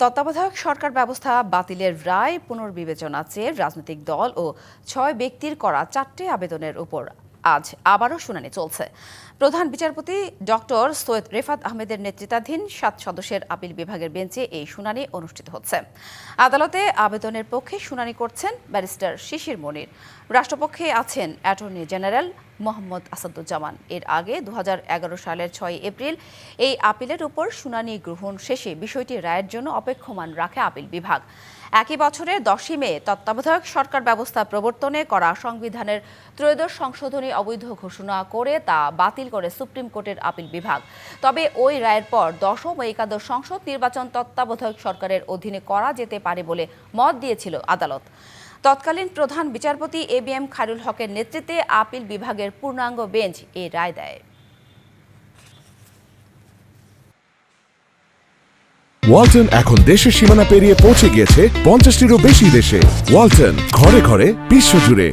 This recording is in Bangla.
তত্ত্বাবধায়ক সরকার ব্যবস্থা বাতিলের রায় পুনর্বিবেচনা চেয়ে রাজনৈতিক দল ও ছয় ব্যক্তির করা চারটি আবেদনের উপর আজ আবারও শুনানি চলছে। প্রধান বিচারপতি ডক্টর সৈয়দ রেফাত আহমেদের নেতৃত্বাধীন সাত সদস্যের আপিল বিভাগের বেঞ্চে এই শুনানি অনুষ্ঠিত হচ্ছে। আদালতে আবেদনের পক্ষে শুনানি করছেন ব্যারিস্টার শিশির মনির। রাষ্ট্রপক্ষে আছেন অ্যাটর্নি জেনারেল মোহাম্মদ আসাদুজ্জামান। এর আগে দু হাজার এগারো সালের ছয় এপ্রিল এই আপিলের উপর শুনানি গ্রহণ শেষে বিষয়টি রায়ের জন্য অপেক্ষমান রাখে আপিল বিভাগ। একই বছরের দশই মে তত্ত্বাবধায়ক সরকার ব্যবস্থা প্রবর্তনে করা সংবিধানের ত্রয়োদশ সংশোধনী অবৈধ ঘোষণা করে তা বাতিল করে সুপ্রিম কোর্টের আপিল বিভাগ। তবে ওই রায়ের পর দশম একাদশ সংসদ নির্বাচন তত্ত্বাবধায়ক সরকারের অধীনে করা যেতে পারে বলে মত দিয়েছিল আদালত। তৎকালীন প্রধান বিচারপতি এ বি এম খায়রুল হকের নেতৃত্বে আপিল বিভাগের পূর্ণাঙ্গ বেঞ্চ এ রায় দেয়। ওয়ালটন এখন দেশের সীমানা পেরিয়ে পৌঁছে গিয়েছে পঞ্চাশটিরও বেশি দেশে। ওয়ালটন ঘরে ঘরে বিশ্বজুড়ে